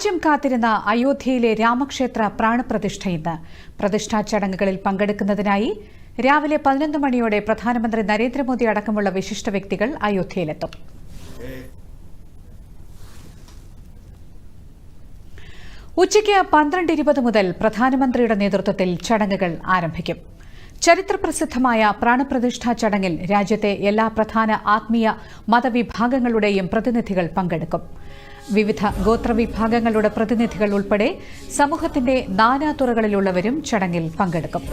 രാജ്യം കാത്തിരുന്ന അയോധ്യയിലെ രാമക്ഷേത്ര പ്രാണപ്രതിഷ്ഠ ഇന്ന്. പ്രതിഷ്ഠാ ചടങ്ങുകളിൽ പങ്കെടുക്കുന്നതിനായി രാവിലെ പതിനൊന്ന് മണിയോടെ പ്രധാനമന്ത്രി നരേന്ദ്രമോദി അടക്കമുള്ള വിശിഷ്ട വ്യക്തികൾ അയോധ്യയിലെത്തും. ഉച്ചയ്ക്ക് പന്ത്രണ്ട് ഇരുപത് മുതൽ പ്രധാനമന്ത്രിയുടെ നേതൃത്വത്തിൽ ചടങ്ങുകൾ ആരംഭിക്കും. ചരിത്രപ്രസിദ്ധമായ പ്രാണപ്രതിഷ്ഠാ ചടങ്ങിൽ രാജ്യത്തെ എല്ലാ പ്രധാന ആത്മീയ മതവിഭാഗങ്ങളുടെയും പ്രതിനിധികൾ പങ്കെടുക്കും വിവിധ ഗോത്രവിഭാഗങ്ങളുടെ പ്രതിനിധികൾ ഉൾപ്പെടെ സമൂഹത്തിന്റെ നാനാതുറകളിലുള്ളവരും ചടങ്ങിൽ പങ്കെടുക്കും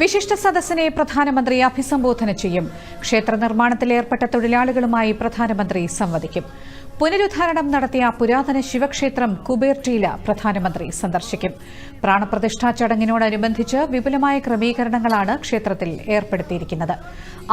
വിശിഷ്ട സദസ്സിനെ പ്രധാനമന്ത്രി അഭിസംബോധന ചെയ്യും. ക്ഷേത്ര നിർമ്മാണത്തിൽ ഏർപ്പെട്ട തൊഴിലാളികളുമായി പ്രധാനമന്ത്രി സംവദിക്കും. പുനരുദ്ധാരണം നടത്തിയ പുരാതന ശിവക്ഷേത്രം കുബേർട്ടീല പ്രധാനമന്ത്രി സന്ദർശിക്കും. പ്രാണപ്രതിഷ്ഠാ ചടങ്ങിനോടനുബന്ധിച്ച് വിപുലമായ ക്രമീകരണങ്ങളാണ് ക്ഷേത്രത്തിൽ ഏർപ്പെടുത്തിയിരിക്കുന്നത്.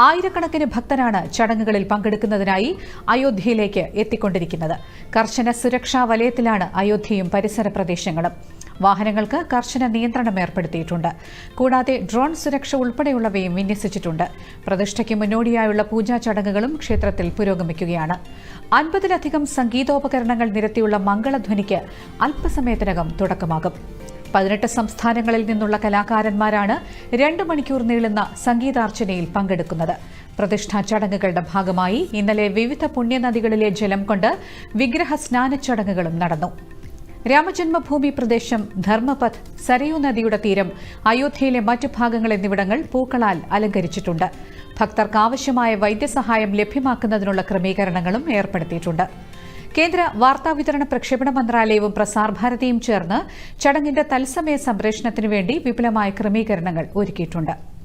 ആയിരക്കണക്കിന് ഭക്തരാണ് ചടങ്ങുകളിൽ പങ്കെടുക്കുന്നതിനായി അയോധ്യയിലേക്ക് എത്തിക്കൊണ്ടിരിക്കുന്നത്. കർശന സുരക്ഷാ വലയത്തിലാണ് അയോധ്യയും പരിസര പ്രദേശങ്ങളും. വാഹനങ്ങൾക്ക് കർശന നിയന്ത്രണം ഏർപ്പെടുത്തിയിട്ടുണ്ട്. കൂടാതെ ഡ്രോൺ സുരക്ഷ ഉൾപ്പെടെയുള്ളവയും വിന്യസിച്ചിട്ടുണ്ട്. പ്രതിഷ്ഠയ്ക്ക് മുന്നോടിയായുള്ള പൂജാ ചടങ്ങുകളും ക്ഷേത്രത്തിൽ പുരോഗമിക്കുകയാണ്. അൻപതിലധികം സംഗീതോപകരണങ്ങൾ നിരത്തിയുള്ള മംഗളധ്വനിക്ക് അല്പസമയത്തിനകം തുടക്കമാകും. പതിനെട്ട് സംസ്ഥാനങ്ങളിൽ നിന്നുള്ള കലാകാരന്മാരാണ് രണ്ട് മണിക്കൂർ നീളുന്ന സംഗീതാർച്ചനയിൽ പങ്കെടുക്കുന്നത്. പ്രതിഷ്ഠാ ചടങ്ങുകളുടെ ഭാഗമായി ഇന്നലെ വിവിധ പുണ്യനദികളിലെ ജലം കൊണ്ട് വിഗ്രഹ സ്നാന ചടങ്ങുകളും നടന്നു. രാമജന്മഭൂമി പ്രദേശം ധർമ്മപഥ് സരയൂ നദിയുടെ തീരം അയോധ്യയിലെ മറ്റു ഭാഗങ്ങൾ എന്നിവിടങ്ങൾ പൂക്കളാൽ അലങ്കരിച്ചിട്ടുണ്ട്. ഭക്തർക്ക് ആവശ്യമായ വൈദ്യസഹായം ലഭ്യമാക്കുന്നതിനുള്ള ക്രമീകരണങ്ങളും ഏർപ്പെടുത്തിയിട്ടുണ്ട്. കേന്ദ്ര വാർത്താവിതരണ പ്രക്ഷേപണ മന്ത്രാലയവും പ്രസാർ ഭാരതിയും ചേർന്ന് ചടങ്ങിന്റെ തത്സമയ സംപ്രേഷണത്തിനു വേണ്ടി വിപുലമായ ക്രമീകരണങ്ങൾ ഒരുക്കിയിട്ടുണ്ട്.